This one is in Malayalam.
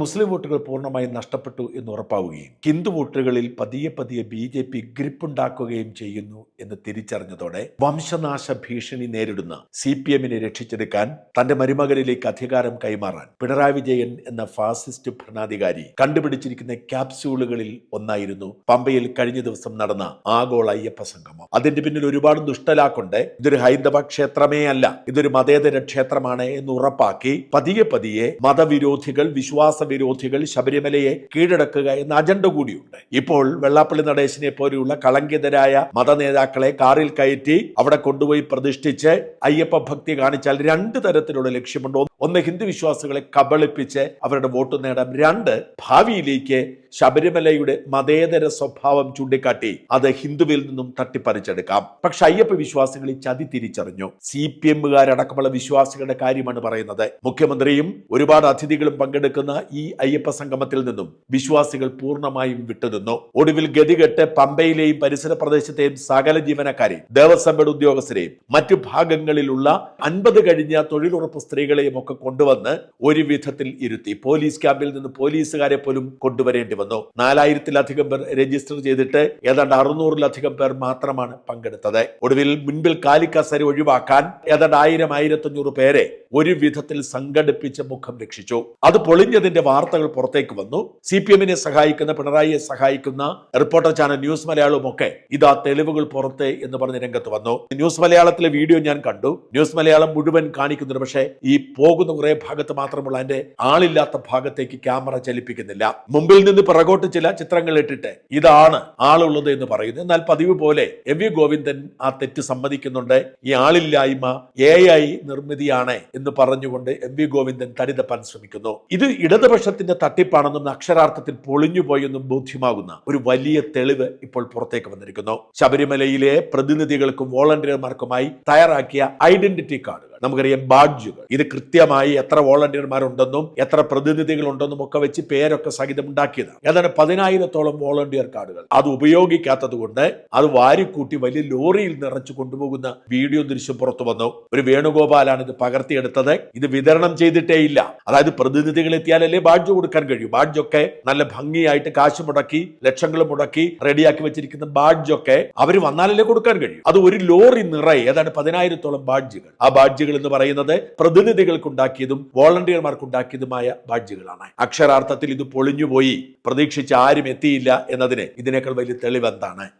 മുസ്ലിം വോട്ടുകൾ പൂർണമായും നഷ്ടപ്പെട്ടു എന്ന് ഉറപ്പാവുകയും ഹിന്ദു വോട്ടുകളിൽ പതിയെ പതിയെ ബി ജെ പി ഗ്രിപ്പുണ്ടാക്കുകയും ചെയ്യുന്നു എന്ന് തിരിച്ചറിഞ്ഞതോടെ വംശനാശ ഭീഷണി നേരിടുന്ന സി പി എമ്മിനെ രക്ഷിച്ചെടുക്കാൻ തന്റെ മരുമകളിലേക്ക് അധികാരം കൈമാറാൻ പിണറായി വിജയൻ എന്ന ഫാസിസ്റ്റ് ഭരണാധികാരി കണ്ടുപിടിച്ചിരിക്കുന്ന ക്യാപ്സ്യൂളുകളിൽ ഒന്നായിരുന്നു പമ്പയിൽ കഴിഞ്ഞ ദിവസം നടന്ന ആഗോള അയ്യപ്പ സംഗമം. അതിന്റെ പിന്നിൽ ഒരുപാട് ദുഷ്ടലാക്കുണ്ട്. ഇതൊരു ഹൈന്ദവ ക്ഷേത്രമേ അല്ല. ഇതൊരു മതേതര ക്ഷേത്രമാണ് എന്ന് ഉറപ്പാക്കി പതിയെ പതിയെ മതവിരോധികൾ വിശ്വാസ വിരോധികൾ ശബരിമലയെ കീഴടക്കുക എന്ന അജണ്ട കൂടിയുണ്ട്. ഇപ്പോൾ വെള്ളാപ്പള്ളി നടേശനെ പോലെയുള്ള കളങ്കിതരായ മത നേതാക്കളെ കാറിൽ കയറ്റി അവിടെ കൊണ്ടുപോയി പ്രതിഷ്ഠിച്ച് അയ്യപ്പ ഭക്തി കാണിച്ചാൽ രണ്ട് തരത്തിലുള്ള ലക്ഷ്യമുണ്ടോ. ഒന്ന് ഹിന്ദു വിശ്വാസികളെ കബളിപ്പിച്ച് അവരുടെ വോട്ട് നേടാം രണ്ട് ഭാവിയിലേക്ക് ശബരിമലയുടെ മതേതര സ്വഭാവം ചൂണ്ടിക്കാട്ടി അത് ഹിന്ദുവിൽ നിന്നും തട്ടിപ്പറിച്ചെടുക്കാം. പക്ഷെ അയ്യപ്പ വിശ്വാസികൾ ഈ ചതി തിരിച്ചറിഞ്ഞു. സി പി എമ്മുകാരടക്കമുള്ള വിശ്വാസികളുടെ കാര്യമാണ് പറയുന്നത്. മുഖ്യമന്ത്രിയും ഒരുപാട് അതിഥികളും പങ്കെടുക്കുന്ന ഈ അയ്യപ്പ സംഗമത്തിൽ നിന്നും വിശ്വാസികൾ പൂർണമായും വിട്ടുനിന്നു. ഒടുവിൽ ഗതികെട്ട് പമ്പയിലെയും പരിസര പ്രദേശത്തെയും സകല ജീവനക്കാരെയും ദേവസ്വം ബോർഡ് ഉദ്യോഗസ്ഥരെയും മറ്റു ഭാഗങ്ങളിലുള്ള അൻപത് കഴിഞ്ഞ തൊഴിലുറപ്പ് സ്ത്രീകളെയും ഒക്കെ കൊണ്ടുവന്ന് ഒരു വിധത്തിൽ ഇരുത്തി. പോലീസ് ക്യാമ്പിൽ നിന്ന് പോലീസുകാരെ പോലും കൊണ്ടുവരേണ്ടി വന്നു. നാലായിരത്തിലധികം പേർ രജിസ്റ്റർ ചെയ്തിട്ട് ഏതാണ്ട് അറുന്നൂറിലധികം പേർ മാത്രമാണ് പങ്കെടുത്തത്. ഒടുവിൽ മുൻപിൽ കാലിക്കസരി ഒഴിവാക്കാൻ ഏതാണ്ട് ആയിരം ആയിരത്തഞ്ഞൂറ് പേരെ ഒരു വിധത്തിൽ സംഘടിപ്പിച്ച് മുഖം രക്ഷിച്ചു. അത് പൊളിഞ്ഞതിന്റെ വാർത്തകൾ പുറത്തേക്ക് വന്നു. സി പി എമ്മിനെ സഹായിക്കുന്ന പിണറായിയെ സഹായിക്കുന്ന റിപ്പോർട്ടർ ചാനൽ ന്യൂസ് മലയാളവും ഒക്കെ ഇതാ തെളിവുകൾ പുറത്തെ എന്ന് പറഞ്ഞ് രംഗത്ത് വന്നു. ന്യൂസ് മലയാളത്തിലെ വീഡിയോ ഞാൻ കണ്ടു. ന്യൂസ് മലയാളം മുഴുവൻ കാണിക്കുന്നുണ്ട്. പക്ഷേ ഈ പോകുന്ന കുറെ ഭാഗത്ത് മാത്രമുള്ള അതിന്റെ ആളില്ലാത്ത ഭാഗത്തേക്ക് ക്യാമറ ചലിപ്പിക്കുന്നില്ല. മുമ്പിൽ നിന്ന് പിറകോട്ട് ചില ചിത്രങ്ങൾ ഇട്ടിട്ട് ഇതാണ് ആളുള്ളത് എന്ന് പറയുന്നത്. എന്നാൽ പതിവ് പോലെ എം വി ഗോവിന്ദൻ ആ തെറ്റ് സമ്മതിക്കുന്നുണ്ട്. ഈ ആളില്ലായ്മ എ ഐ നിർമ്മിതിയാണ് എന്ന് പറഞ്ഞുകൊണ്ട് എം വി ഗോവിന്ദൻ തടിതപ്പാൻ ശ്രമിക്കുന്നു. ഇത് ഇടതുപക്ഷത്തിന്റെ തട്ടിപ്പാണെന്നും അക്ഷരാർത്ഥത്തിൽ പൊളിഞ്ഞുപോയെന്നും ബോധ്യമാകുന്ന ഒരു വലിയ തെളിവ് ഇപ്പോൾ പുറത്തേക്ക് വന്നിരിക്കുന്നു. ശബരിമലയിലെ പ്രതിനിധികൾക്കും വോളണ്ടിയർമാർക്കുമായി തയ്യാറാക്കിയ ഐഡന്റിറ്റി കാർഡുകൾ നമുക്കറിയാം ബാഡ്ജുകൾ. ഇത് കൃത്യമായി എത്ര വോളണ്ടിയർമാരുണ്ടെന്നും എത്ര പ്രതിനിധികൾ ഉണ്ടെന്നും ഒക്കെ വെച്ച് പേരൊക്കെ സഹിതം ഉണ്ടാക്കിയതാണ് ഏതാണ്ട് പതിനായിരത്തോളം വോളണ്ടിയർ കാർഡുകൾ. അത് ഉപയോഗിക്കാത്തത് കൊണ്ട് അത് വാരിക്കൂട്ടി വലിയ ലോറിയിൽ നിറച്ചു കൊണ്ടുപോകുന്ന വീഡിയോ ദൃശ്യം പുറത്തു വന്നു. ഒരു വേണുഗോപാലാണ് ഇത് പകർത്തിയെടുത്തത്. ഇത് വിതരണം ചെയ്തിട്ടേ ഇല്ല. അതായത് പ്രതിനിധികൾ എത്തിയാലല്ലേ ബാഡ്ജ് കൊടുക്കാൻ കഴിയും. ബാഡ്ജൊക്കെ നല്ല ഭംഗിയായിട്ട് കാശ് മുടക്കി ലക്ഷങ്ങൾ മുടക്കി റെഡിയാക്കി വെച്ചിരിക്കുന്ന ബാഡ്ജൊക്കെ അവർ വന്നാലല്ലേ കൊടുക്കാൻ കഴിയും. അത് ഒരു ലോറി നിറയെ ഏതാണ്ട് പതിനായിരത്തോളം ബാഡ്ജുകൾ. ആ ബാഡ്ജുകൾ എന്ന് പറയുന്നത് പ്രതിനിധികൾക്കുണ്ടാക്കിയതും വോളണ്ടിയർമാർക്കുണ്ടാക്കിയതുമായ ബാഡ്ജുകളാണ്. അക്ഷരാർത്ഥത്തിൽ ഇത് പൊളിഞ്ഞുപോയി. പ്രതീക്ഷിച്ച് ആരും എത്തിയില്ല എന്നതിന് ഇതിനേക്കാൾ വലിയ തെളിവ് എന്താണ്?